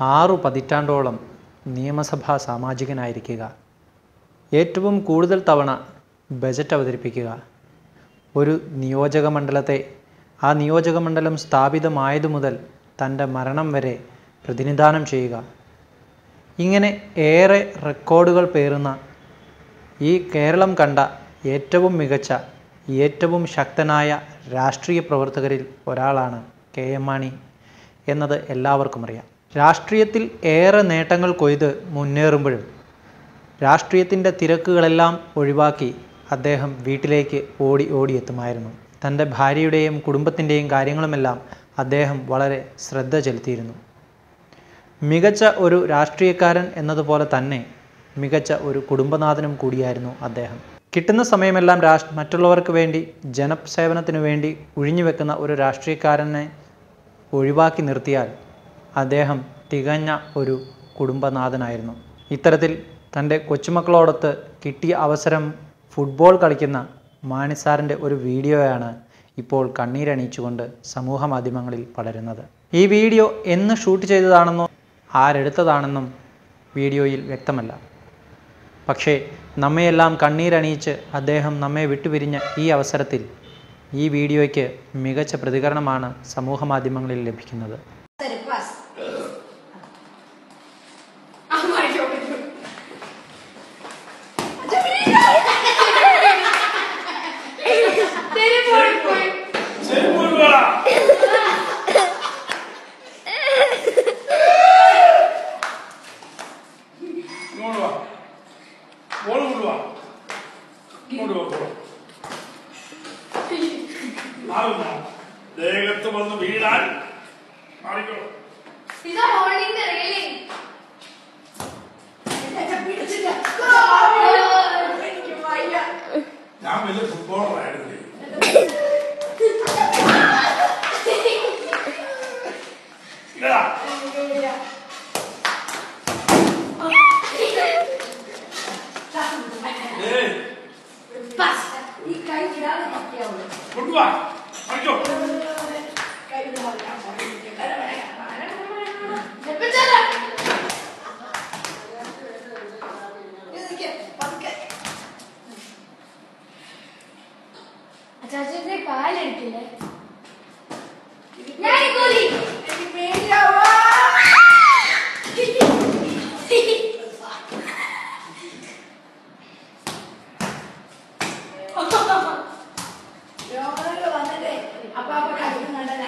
ആറു പതിറ്റാണ്ടോളം നിയമസഭാ സാമാജികനായിരിക്കുക. ഏറ്റവും കൂടുതൽ തവണ ബജറ്റ് അവതരിപ്പിക്കുക. ഒരു നിയോജക മണ്ഡലത്തെ ആ നിയോജക മണ്ഡലം സ്ഥാപിതമായതു മുതൽ തന്റെ മരണം വരെ പ്രതിനിധാനം ചെയ്യുക. ഇങ്ങനെ ഏറെ റെക്കോർഡുകൾ പേറുന്ന ഈ കേരളം കണ്ട ഏറ്റവും മികച്ച ഏറ്റവും ശക്തനായ രാഷ്ട്രീയ പ്രവർത്തകരിൽ ഒരാളാണ് കെ എം മാണി എന്നത് എല്ലാവർക്കും അറിയാം. രാഷ്ട്രീയത്തിൽ ഏറെ നേട്ടങ്ങൾ കൊയ്ത് മുന്നേറുമ്പോഴും രാഷ്ട്രീയത്തിന്റെ തിരക്കുകളെല്ലാം ഒഴിവാക്കി അദ്ദേഹം വീട്ടിലേക്ക് ഓടി ഓടിയെത്തുമായിരുന്നു. തന്റെ ഭാര്യയുടെയും കുടുംബത്തിന്റെയും കാര്യങ്ങളുമെല്ലാം അദ്ദേഹം വളരെ ശ്രദ്ധ ചെലുത്തിയിരുന്നു. മികച്ച ഒരു രാഷ്ട്രീയക്കാരൻ എന്നതുപോലെ തന്നെ മികച്ച ഒരു കുടുംബനാഥനും കൂടിയായിരുന്നു അദ്ദേഹം. കിട്ടുന്ന സമയമെല്ലാം രാഷ് മറ്റുള്ളവർക്ക് വേണ്ടി ജനസേവനത്തിനു വേണ്ടി ഒഴിഞ്ഞുവെക്കുന്ന ഒരു രാഷ്ട്രീയക്കാരനെ ഒഴിവാക്കി നിർത്തിയാൽ അദ്ദേഹം തികഞ്ഞ ഒരു കുടുംബനാഥനായിരുന്നു. ഇത്തരത്തിൽ തന്റെ കൊച്ചുമക്കളോടൊത്ത് കിട്ടിയ അവസരം ഫുട്ബോൾ കളിക്കുന്ന മാണിസാറിന്റെ ഒരു വീഡിയോയാണ് ഇപ്പോൾ കണ്ണീരണിയിച്ചുകൊണ്ട് സമൂഹ മാധ്യമങ്ങളിൽ പടരുന്നത്. ഈ വീഡിയോ എന്ന് ഷൂട്ട് ചെയ്തതാണെന്നോ ആരെടുത്തതാണെന്നും വീഡിയോയിൽ വ്യക്തമല്ല. പക്ഷേ നമ്മയെല്ലാം കണ്ണീരണിയിച്ച് അദ്ദേഹം നമ്മെ വിട്ടുപിരിഞ്ഞ ഈ അവസരത്തിൽ ഈ വീഡിയോയ്ക്ക് മികച്ച പ്രതികരണമാണ് സമൂഹ മാധ്യമങ്ങളിൽ ലഭിക്കുന്നത്. ദേഹത്ത് വന്ന് വീഴാൻ മാറിക്കോ കൊണ്ടുവാ. പഠിച്ചോ അച്ചാച്ചന്റെ കാലെടുക്കില്ലേ അപ്പൊ ആ പട്ടാശം കണ്ടാൽ